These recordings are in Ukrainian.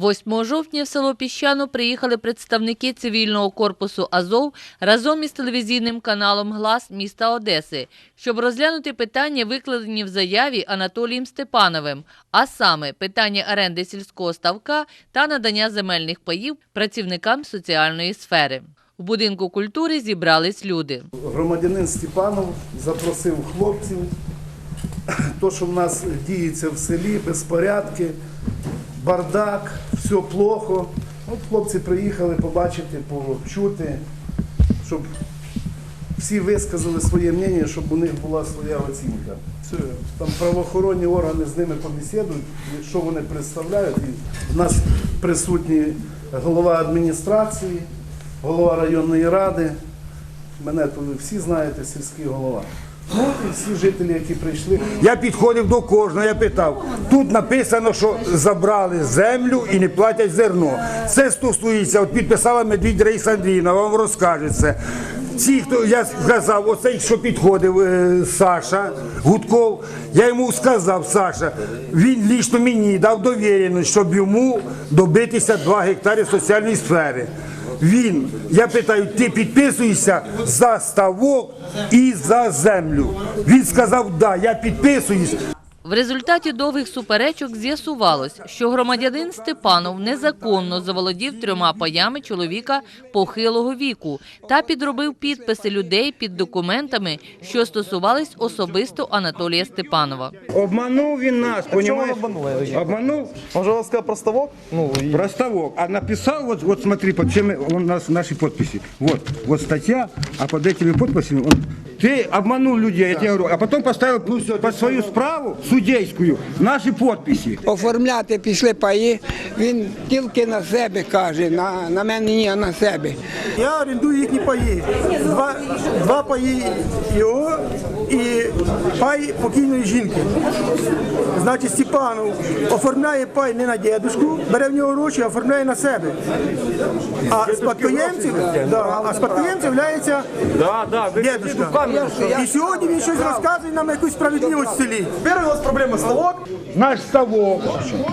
8 жовтня в село Піщано приїхали представники цивільного корпусу Азов разом із телевізійним каналом Глас міста Одеси, щоб розглянути питання, викладені в заяві Анатолієм Степановим, а саме питання оренди сільського ставка та надання земельних паїв працівникам соціальної сфери. У будинку культури зібрались люди. Громадянин Степанов запросив хлопців. То, що в нас діється в селі, безпорядки, бардак, все плохо. От хлопці приїхали побачити, почути, щоб всі висказали своє мнення, щоб у них була своя оцінка. Все. Там правоохоронні органи з ними побесідують, що вони представляють. І в нас присутні голова адміністрації, голова районної ради. Мене тут всі знаєте, сільський голова. Всі які прийшли. Я підходив до кожного, я питав. Тут написано, що забрали землю і не платять зерно. Це стосується, от підписала Медвідь Раїса Андріївна, вам розкаже це. Ці, хто я сказав, оцей, що підходив е, Саша Гудков, я йому сказав, Саша, він лічно мені дав довіреність, щоб йому добитися 2 гектари соціальної сфери. Він, я питаю, ти підписуєшся за ставок і за землю. Він сказав, да, я підписуюсь. В результаті довгих суперечок з'ясувалось, що громадянин Степанов незаконно заволодів трьома паями чоловіка похилого віку та підробив підписи людей під документами, що стосувались особисто Анатолія Степанова. Обманув він нас, понімаєш? Обманув Може, вам сказав про ставок? Ну, і... про ставок, а написал, вот, вот смотри, под чем у нас наши подписи. Вот, вот статья, а под этими подписями он, ты обманул людей, я тебе говорю, а потом поставил под свою справу судейскую наши подписи. Оформляти пішли паї, він тільки на себе каже, на, на мене ні, а на себе. Я орендую їхні паї. Два, два паї його і пай покійної жінки. Значить, Степанов оформляє пай не на дідушку, бере в нього гроші, оформляє на себе. А спадкоємців, да, а спадкоємцем являється Да, да, ви дідушка. І сьогодні він щось розказує нам якусь справедливість в селі. Тепер у нас проблема ставок. Наш ставок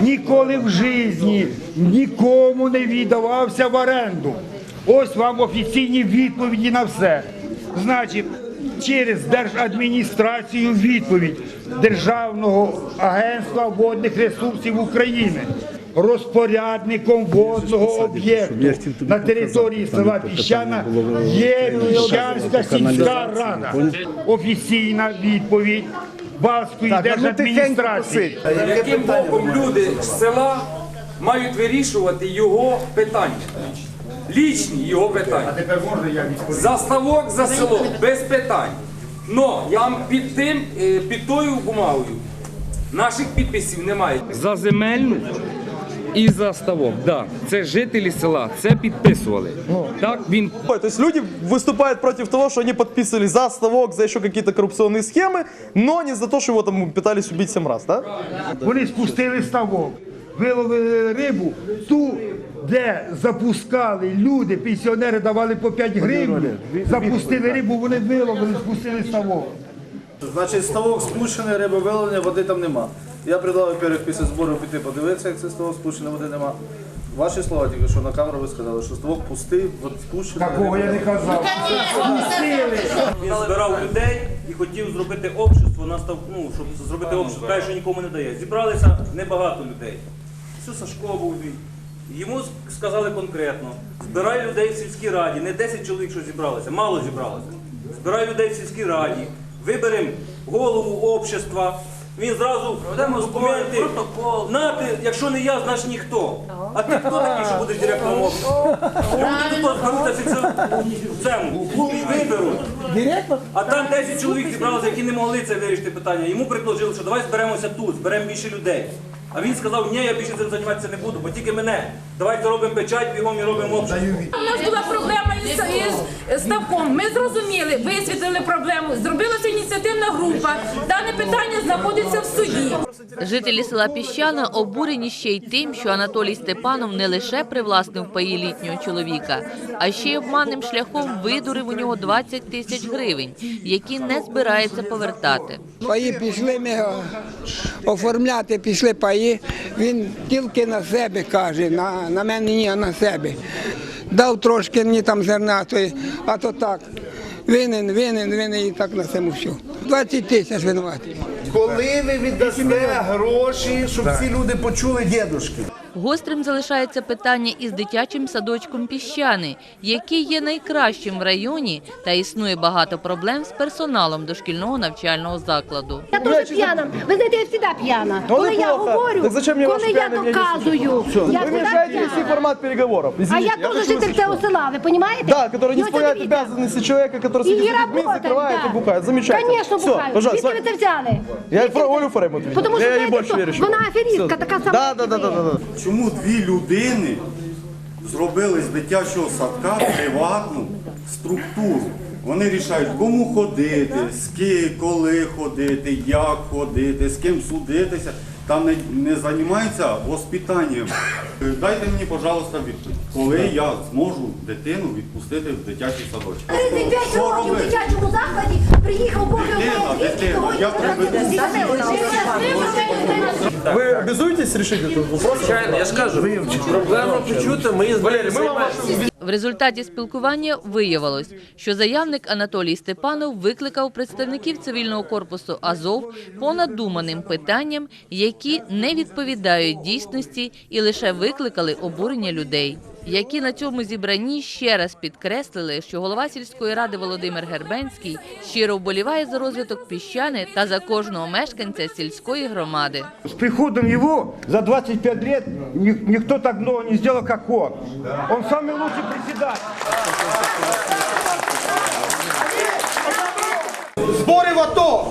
ніколи в житті нікому не віддавався в оренду. Ось вам офіційні відповіді на все. Значить, через держадміністрацію відповідь Державного агентства водних ресурсів України. Розпорядником водного об'єкту на території села Піщана є Піщанська сільська рада. Офіційна відповідь Балської ну держадміністрації. яким боком люди з села мають вирішувати його питання. Лічні його питання. Тепер можна я відповім? За ставок, за село, без питань. Но я вам під тим, е, під тою бумагою наших підписів немає. За земельну і за ставок. Да. Це жителі села це підписували. Так він То есть люди выступают против того, что они подписывали за ставок, за еще какие-то коррупционные схемы, но не за то, что его там пытались убить семь раз, да? Вони спустили ставок, виловили рибу ту, де запускали люди, пенсіонери давали по 5 гривень, запустили рибу, вони виловили, спустили ставок. Значить, ставок спущений, риба виловлення, води там нема. Я предлагаю перед після збору піти подивитися, як цей ставок спущений, води нема. Ваші слова тільки що на камеру ви сказали, що ставок пустий, от спущений. Такого я не казав. Спустили. Він збирав людей і хотів зробити общество на став, ну, щоб зробити общество, каже, що нікому не дає. Зібралися небагато людей. Все Сашко був він. Йому с- сказали конкретно: збирай людей в сільській раді, не 10 чоловік, що зібралися, мало зібралося. Збирай людей в сільській раді, виберемо голову общества. Він зразу ведемо документи. Протокол. Нати, якщо не я, значить ніхто. А ти хто такий, що будеш директором офісу? Люди тут зберуться в цьому, в клубі. А там 10 чоловік зібралися, які не могли це вирішити питання. Йому предложили, що давай зберемося тут, зберемо більше людей. А він сказав, ні, я більше цим займатися не буду, бо тільки мене. Давайте робимо печать, бігом і робимо обшук. У нас була проблема із, із ставком. Ми зрозуміли, висвітлили проблему. Зробилася ініціативна група. Дане питання знаходиться в суді. Жителі села Піщана обурені ще й тим, що Анатолій Степанов не лише привласнив паї літнього чоловіка, а ще й обманним шляхом видурив у нього 20 тисяч гривень, які не збирається повертати. Паї пішли ми оформляти, пішли паї. Він тільки на себе каже, на, на мене ні, а на себе. Дав трошки мені там зерна, то, а то так. Винен, винен, винен і так на цьому все. 20 тисяч винуватий. Коли ви віддасте гроші, щоб ці люди почули дідушки? Гострим залишається питання із дитячим садочком Піщани, який є найкращим в районі, та існує багато проблем з персоналом дошкільного навчального закладу. Я теж п'яна. Ви знаєте, я завжди п'яна. Ну, Коли я неплохо. говорю, Так зачем мне коли ваши я пьяные мнения доказую, я Вы завжди мешаете вести п'яна. формат переговоров. А Извините, я теж хочу житель услышать. цього села, ви розумієте? Да, который не Ну, исполняет дивіться. обязанности человека, который І сидит с людьми, работать, закрывает да. и бухает. Замечательно. Конечно, Все, бухаю. пожалуйста. Звідки ви це взяли? Я Звідки про ви- Олю Фреймут Тому що Я ей знаєте, больше що верю. вона аферістка, Все. така сама. Да, як да, і да, ви. да, да, да. Чому дві людини зробили з дитячого садка приватну структуру? Вони рішають, кому ходити, з ким, коли ходити, як ходити, з ким судитися. Там не, не займаються воспитанням. Дайте мені, пожалуйста, відповідь, коли я зможу дитину відпустити в дитячий садочок. 35 Що років в робити? дитячому закладі приїхав Боже Дитина, дитина, я приведу. Вы обязуетесь решить этот вопрос? Я ж кажу, проблема почута, ми з Валерий, мы вам вашу В результаті спілкування виявилось, що заявник Анатолій Степанов викликав представників цивільного корпусу Азов по надуманим питанням, які не відповідають дійсності і лише викликали обурення людей. Які на цьому зібранні ще раз підкреслили, що голова сільської ради Володимир Гербенський щиро вболіває за розвиток піщани та за кожного мешканця сільської громади. С приходом его за 25 лет ни- никто так много не как он. Он самый лучший председатель. Збори в АТО,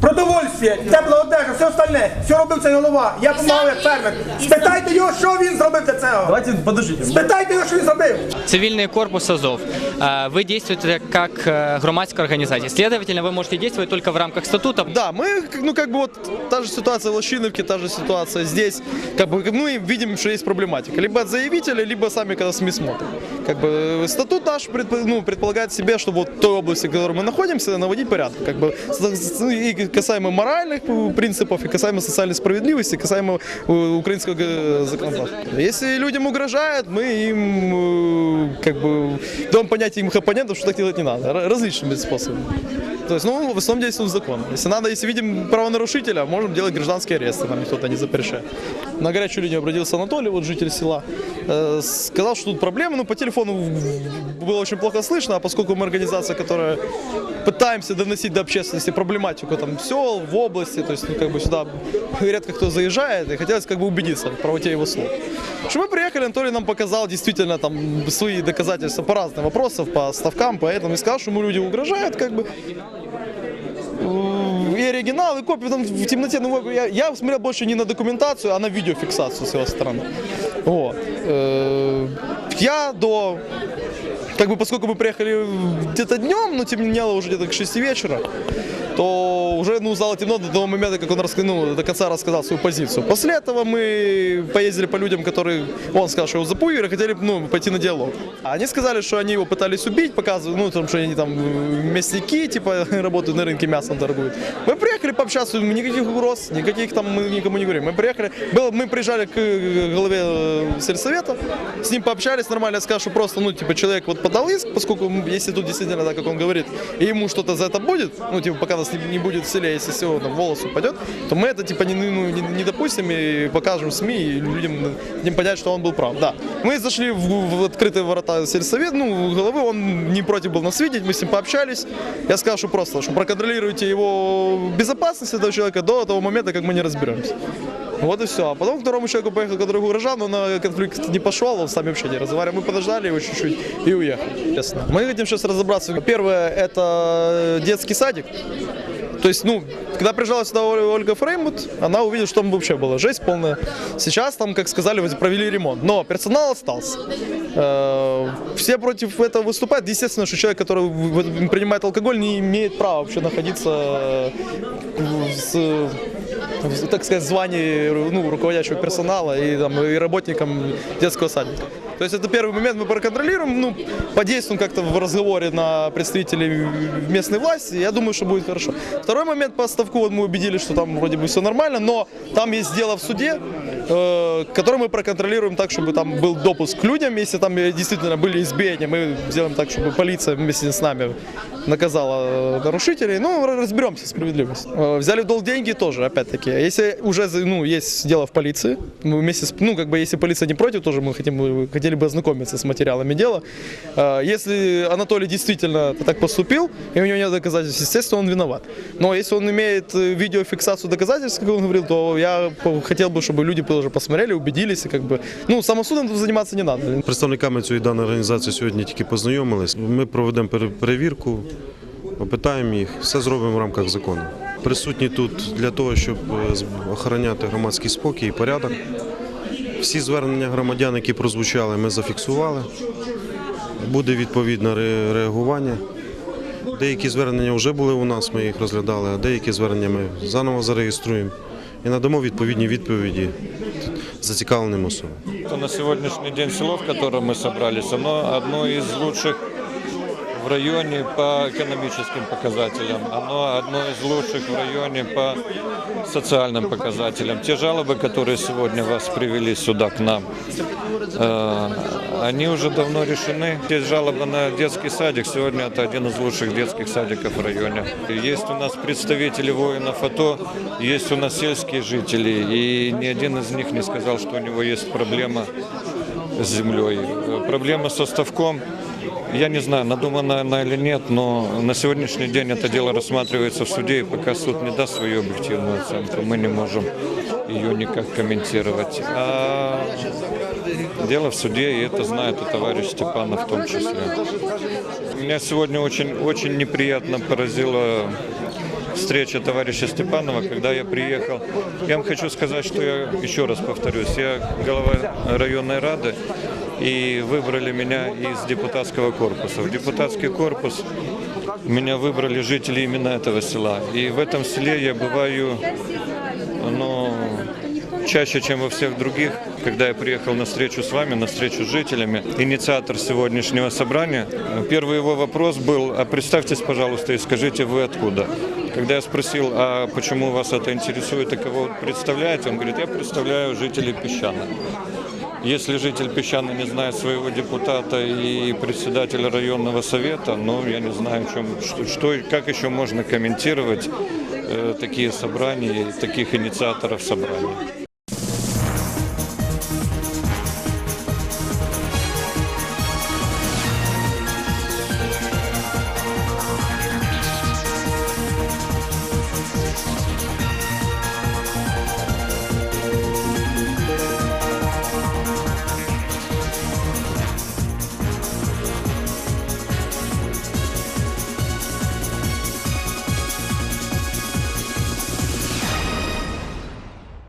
продовольствие, тепла одежа, все остальне. Все робив цей голова. Я помагав як фермер. Спитайте його, що він зробив для цього. Давайте, подождите. Спитайте його, що він зробив. Цивільний корпус АЗОВ. Э, Вы действуете как э, громадская организация. Следовательно, вы можете действовать только в рамках статута. Да, мы, ну, как бы вот та же ситуация в Лощиновке, та же ситуация здесь. Как бы, ну, и видим, что есть проблематика. Либо от заявителя, либо сами, когда СМИ смотрят. Как бы э, статут наш предпо- ну, предполагает себе, чтобы вот в той области, в которой мы находимся, наводить порядок. Как бы, с- и касаемо моральных э, принципов, и касаемо социальной справедливости, и касаемо украинского законодательства. Если людям угрожают, мы им, как бы, даем понятие им оппонентам, что так делать не надо. Различными способами. То есть, ну, в основном действует закон. Если надо, если видим правонарушителя, можем делать гражданские аресты, нам никто это не запрещает. На горячую линию обратился Анатолий, вот житель села, э, сказал, что тут проблемы, но по телефону было очень плохо слышно, а поскольку мы организация, которая пытаемся доносить до общественности проблематику там сел, в области, то есть, ну, как бы сюда редко кто заезжает, и хотелось как бы убедиться в правоте его слов. Что мы приехали, Анатолий нам показал действительно там свои доказательства по разным вопросам, по ставкам, поэтому и сказал, что ему люди угрожают, как бы, и оригинал, и копию там в темноте. Ну, я, я смотрел больше не на документацию, а на видеофиксацию с его стороны. Вот. Э, Я до... Как бы, поскольку мы приехали где-то днем, но темнело уже где-то к 6 вечера, то уже ну, стало темно до того момента, как он ну, до конца рассказал свою позицию. После этого мы поездили по людям, которые, он сказал, что его запугивали, хотели ну, пойти на диалог. А они сказали, что они его пытались убить, показывают, ну, там, что они там мясники, типа, работают на рынке, мясом торгуют. Мы приехали пообщаться, никаких угроз, никаких там мы никому не говорим. Мы приехали, было, мы приезжали к голове э, сельсовета, с ним пообщались нормально, сказал, что просто, ну, типа, человек вот подал иск, поскольку, если тут действительно так, как он говорит, и ему что-то за это будет, ну, типа, пока нас не будет в селе, если все там волос упадет, то мы это, типа, не, ну, не, не допустим и покажем СМИ, и людям дадим понять, что он был прав. Да. Мы зашли в, в открытые ворота сельсовета, ну, головы, он не против был нас видеть, мы с ним пообщались. Я сказал, что просто, что проконтролируйте его безопасность этого человека до того момента, как мы не разберемся. Вот и все. А потом к второму человеку поехал, который угрожал, но на конфликт не пошел, он с нами вообще не разговаривал. Мы подождали его чуть-чуть и уехали, честно. Мы хотим сейчас разобраться. Первое, это детский садик. То есть, ну, когда приезжала сюда Оля- Ольга Фреймут, она увидела, что там вообще была жесть полная. Сейчас там, как сказали, вот провели ремонт. Но персонал остался. Э, Все против этого выступают. Естественно, что человек, который в- в- принимает алкоголь, не имеет права вообще находиться э, с так сказать, званий ну, руководящего персонала и, там, и работникам детского садика. То есть это первый момент, мы проконтролируем, ну, подействуем как-то в разговоре на представителей местной власти, я думаю, что будет хорошо. Второй момент по ставку, вот мы убедились, что там вроде бы все нормально, но там есть дело в суде, э, которое мы проконтролируем так, чтобы там был допуск к людям, если там э, действительно были избиения, мы сделаем так, чтобы полиция вместе с нами наказала э, нарушителей, ну, разберемся, справедливость. Взяли в долг деньги тоже, опять-таки. Если уже, ну, есть дело в полиции, мы вместе с, ну, как бы, если полиция не против, тоже мы хотим, хотели бы ознакомиться с материалами дела. Если Анатолий действительно так поступил, и у него нет доказательств, естественно, он виноват. Но если он имеет видеофиксацию доказательств, как он говорил, то я хотел бы, чтобы люди тоже посмотрели, убедились, и как бы, ну, самосудом тут заниматься не надо. Представниками цієї даної організації сьогодні тільки познайомились. Ми проведемо перевірку, опитаємо їх, все зробимо в рамках закону. Присутні тут для того, щоб е, охороняти громадський спокій і порядок. Всі звернення громадян, які прозвучали, ми зафіксували. Буде відповідне реагування. Деякі звернення вже були у нас, ми їх розглядали, а деякі звернення ми заново зареєструємо і надамо відповідні відповіді зацікавленим особам. На сьогоднішній день село, в котором ми зібралися, воно одно із лучших в районе по экономическим показателям. Оно одно из лучших в районе по социальным показателям. Те жалобы, которые сегодня вас привели сюда к нам, э, они уже давно решены. Есть жалоба на детский садик. Сегодня это один из лучших детских садиков в районе. Есть у нас представители воинов АТО, есть у нас сельские жители. И ни один из них не сказал, что у него есть проблема с землей. Э, Проблема со ставком. Я не знаю, надумана она или нет, но на сегодняшний день это дело рассматривается в суде, и пока суд не даст свою объективную оценку, мы не можем ее никак комментировать. А дело в суде, и это знает и товарищ Степанов в том числе. Меня сегодня очень, очень неприятно поразила встреча товарища Степанова, когда я приехал. Я вам хочу сказать, что я, еще раз повторюсь, я глава районной рады, и выбрали меня из депутатского корпуса. В депутатский корпус меня выбрали жители именно этого села. И в этом селе я бываю, ну, чаще, чем во всех других, когда я приехал на встречу с вами, на встречу с жителями. Инициатор сегодняшнего собрания, первый его вопрос был, а представьтесь, пожалуйста, и скажите, вы откуда? Когда я спросил, а почему вас это интересует и кого представляете, он говорит, я представляю жителей Песчана. Если житель Песчаны не знает своего депутата и председателя районного совета, ну, я не знаю, чем, что, что как еще можно комментировать э, такие собрания таких инициаторов собраний.